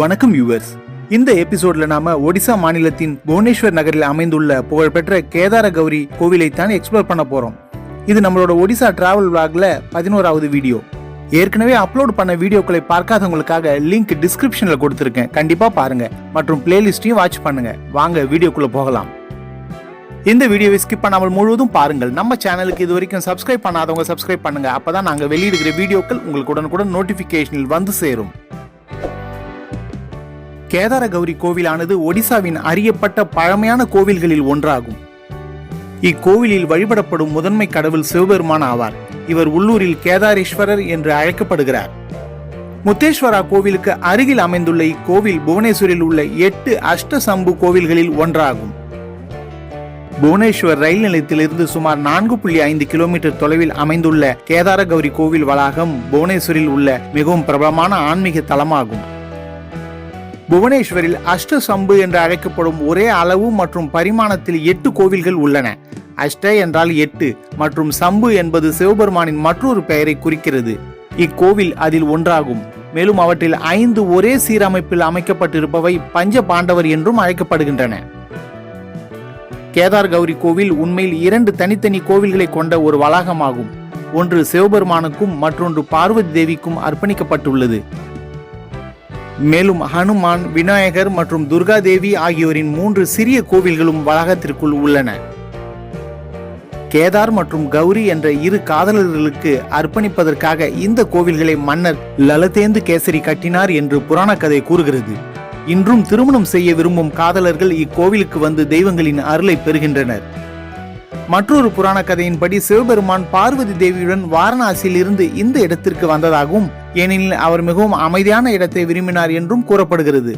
வணக்கம் யூவர்ஸ் இந்த எபிசோட்ல நாம ஒடிசா மாநிலத்தின் புவனேஸ்வர் நகரில் அமைந்துள்ள புகழ்பெற்ற கேதார கௌரி கோவிலை தான் எக்ஸ்ப்ளோர் பண்ண போறோம். இது நம்மளோட ஒடிசா டிராவல் vlogல பதினோராவது வீடியோ ஏற்கனவே அப்லோட் பண்ண வீடியோக்களை பார்க்காதவங்களுக்காக லிங்க் டிஸ்கிரிப்ஷன்ல கொடுத்துருக்கேன். கண்டிப்பா பாருங்க. மற்றும் பிளேலிஸ்டையும் வாட்ச் பண்ணுங்க. வாங்க வீடியோக்குள்ள போகலாம். இந்த வீடியோவை ஸ்கிப் பண்ணாமல் முழுவதும் பாருங்கள். நம்ம சேனலுக்கு இது வரைக்கும் சப்ஸ்கிரைப் பண்ணாதவங்க சப்ஸ்கிரைப் பண்ணுங்க. அப்பதான் நாங்கள் வெளியிடுகிற வீடியோக்கள் உங்களுக்கு உடனுக்குடன் நோட்டிபிகேஷனில் வந்து சேரும். கேதார கௌரி கோவிலானது ஒடிசாவின் அறியப்பட்ட பழமையான கோவில்களில் ஒன்றாகும். இக்கோவிலில் வழிபடப்படும் முதன்மை கடவுள் சிவபெருமான் ஆவார். இவர் உள்ளூரில் கேதாரேஸ்வரர் என்று அழைக்கப்படுகிறார். முத்தேஸ்வரா கோவிலுக்கு அருகில் அமைந்துள்ள இக்கோவில் புவனேஸ்வரில் உள்ள எட்டு அஷ்டசம்பு கோவில்களில் ஒன்றாகும். புவனேஸ்வர் ரயில் நிலையத்திலிருந்து சுமார் நான்கு புள்ளி ஐந்து கிலோமீட்டர் தொலைவில் அமைந்துள்ள கேதார கௌரி கோவில் வளாகம் புவனேஸ்வரில் உள்ள மிகவும் பிரபலமான ஆன்மீக தலமாகும். புவனேஸ்வரில் அஷ்ட சம்பு என்று அழைக்கப்படும் ஒரே அளவு மற்றும் பரிமாணத்தில் எட்டு கோவில்கள் உள்ளன. அஷ்ட என்றால் எட்டு மற்றும் சம்பு என்பது சிவபெருமானின் மற்றொரு பெயரை குறிக்கிறது. இக்கோவில் அதில் ஒன்றாகும். மேலும் அவற்றில் ஐந்து ஒரே சீரமைப்பில் அமைக்கப்பட்டிருப்பவை பஞ்ச பாண்டவர் என்றும் அழைக்கப்படுகின்றன. கேதார் கௌரி கோவில் உண்மையில் இரண்டு தனித்தனி கோவில்களை கொண்ட ஒரு வளாகமாகும். ஒன்று சிவபெருமானுக்கும் மற்றொன்று பார்வதி தேவிக்கும் அர்ப்பணிக்கப்பட்டுள்ளது. மேலும் ஹனுமான் விநாயகர் மற்றும் துர்கா தேவி ஆகியோரின் மூன்று சிறிய கோவில்களும் வளாகத்திற்குள் உள்ளன. கேதார் மற்றும் கௌரி என்ற இரு காதலர்களுக்கு அர்ப்பணிப்பதற்காக இந்த கோவில்களை மன்னர் லலதேந்து கேசரி கட்டினார் என்று புராண கதை கூறுகிறது. இன்றும் திருமணம் செய்ய விரும்பும் காதலர்கள் இக்கோவிலுக்கு வந்து தெய்வங்களின் அருளை பெறுகின்றனர். மற்றொரு புராண கதையின்படி சிவபெருமான் பார்வதி தேவியுடன் வாரணாசியில் இருந்து இந்த இடத்திற்கு வந்ததாகவும் ஏனெனில் அவர் மிகவும் அமைதியான இடத்தை விரும்பினார் என்றும் கூறப்படுகிறது.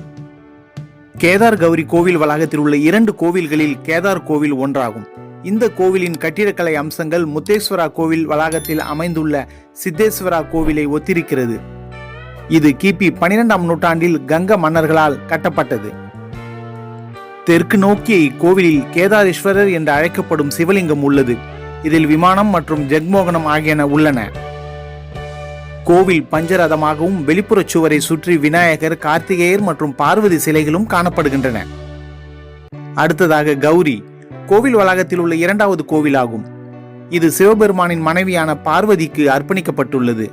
கேதார் கௌரி கோவில் வளாகத்தில் உள்ள இரண்டு கோவில்களில் கேதார் கோவில் ஒன்றாகும். இந்த கோவிலின் கட்டிடக்கலை அம்சங்கள் முத்தேஸ்வரா கோவில் வளாகத்தில் அமைந்துள்ள சித்தேஸ்வரா கோவிலை ஒத்திருக்கிறது. இது கிபி பனிரெண்டாம் நூற்றாண்டில் கங்க மன்னர்களால் கட்டப்பட்டது. தெற்கு நோக்கிய இக்கோவிலில் கேதாரேஸ்வரர் என்று அழைக்கப்படும் சிவலிங்கம் உள்ளது. இதில் விமானம் மற்றும் ஜெக்மோகனம் ஆகியன உள்ளன. கோவில் பஞ்சரதமாகவும் வெளிப்புறச் சுவரை சுற்றி விநாயகர் கார்த்திகேயர் மற்றும் பார்வதி சிலைகளும் காணப்படுகின்றன. அடுத்ததாக கௌரி. கோவில் வளாகத்தில் உள்ள இரண்டாவது கோவிலாகும். இது சிவபெருமானின் மனைவியான பார்வதிக்கு அர்ப்பணிக்கப்பட்டுள்ளது.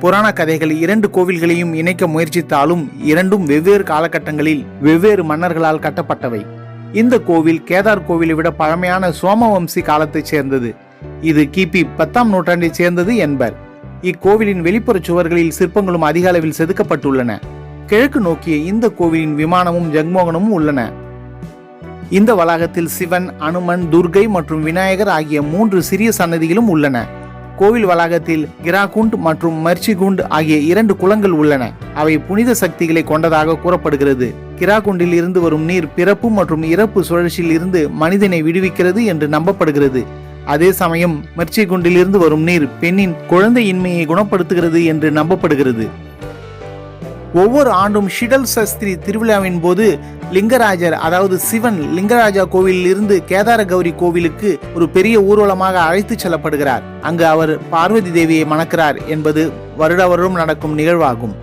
புராண கதைகள் இரண்டு கோவில்களையும் இணைக்க முயற்சித்தாலும் இரண்டும் வெவ்வேறு காலகட்டங்களில் வெவ்வேறு மன்னர்களால் கட்டப்பட்டவை. இந்த கோவில் கேதார் கோவிலை விட பழமையான சோமவம்சி காலத்தைச் சேர்ந்தது. இது கிபி பத்தாம் நூற்றாண்டைச் சேர்ந்தது என்பர். இக்கோவிலின் வெளிப்புற சுவர்களில் சிற்பங்களும் அதிக அளவில் செதுக்கப்பட்டுள்ளன. கிழக்கு நோக்கிய இந்த கோவிலின் விமானமும் ஜெக்மோகனமும் உள்ளன. இந்த வளாகத்தில் சிவன் அனுமன் துர்கை மற்றும் விநாயகர் ஆகிய மூன்று சிறிய சன்னதிகளும் உள்ளன. கோவில் வளாகத்தில் கிராகுண்ட் மற்றும் மர்ச்சிகுண்ட் ஆகிய இரண்டு குளங்கள் உள்ளன. அவை புனித சக்திகளை கொண்டதாக கூறப்படுகிறது. கிராகுண்டில் இருந்து வரும் நீர் பிறப்பு மற்றும் இறப்பு சுழற்சியில் இருந்து மனிதனை விடுவிக்கிறது என்று நம்பப்படுகிறது. அதே சமயம் மெர்ச்சிகுண்டில் இருந்து வரும் நீர் பெண்ணின் குழந்தையின்மையை குணப்படுத்துகிறது என்று நம்பப்படுகிறது. ஒவ்வொரு ஆண்டும் ஷிடல் சஸ்திரி திருவிழாவின் போது லிங்கராஜர் அதாவது சிவன் லிங்கராஜா கோவிலிலிருந்து கேதார கௌரி கோவிலுக்கு ஒரு பெரிய ஊர்வலமாக அழைத்து செல்லப்படுகிறார். அங்கு அவர் பார்வதி தேவியை மணக்கிறார் என்பது வருட வருடம் நடக்கும் நிகழ்வாகும்.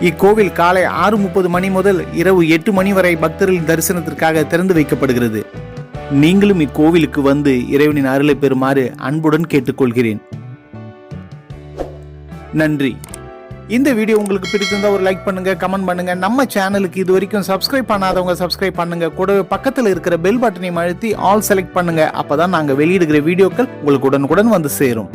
இக்கோவில் காலை ஆறு முப்பது மணி முதல் இரவு எட்டு மணி வரை பக்தர்களின் தரிசனத்திற்காக திறந்து வைக்கப்படுகிறது. நீங்களும் இக்கோவிலுக்கு வந்து இறைவனின் அருளை பெறுமாறு அன்புடன் கேட்டுக்கொள்கிறேன். நன்றி. இந்த வீடியோ உங்களுக்கு பிடித்திருந்தா ஒரு லைக் பண்ணுங்க கமெண்ட் பண்ணுங்க. நம்ம சேனலுக்கு இது வரைக்கும் சப்ஸ்கிரைப் பண்ணாதவங்க சப்ஸ்கிரைப் பண்ணுங்க. கூடவே பக்கத்தில் இருக்கிற பெல் பட்டனையும் அழுத்தி ஆல் செலக்ட் பண்ணுங்க. அப்பதான் நாங்க வெளியிடுகிற வீடியோக்கள் உங்களுக்கு உடனுக்குடன் வந்து சேரும்.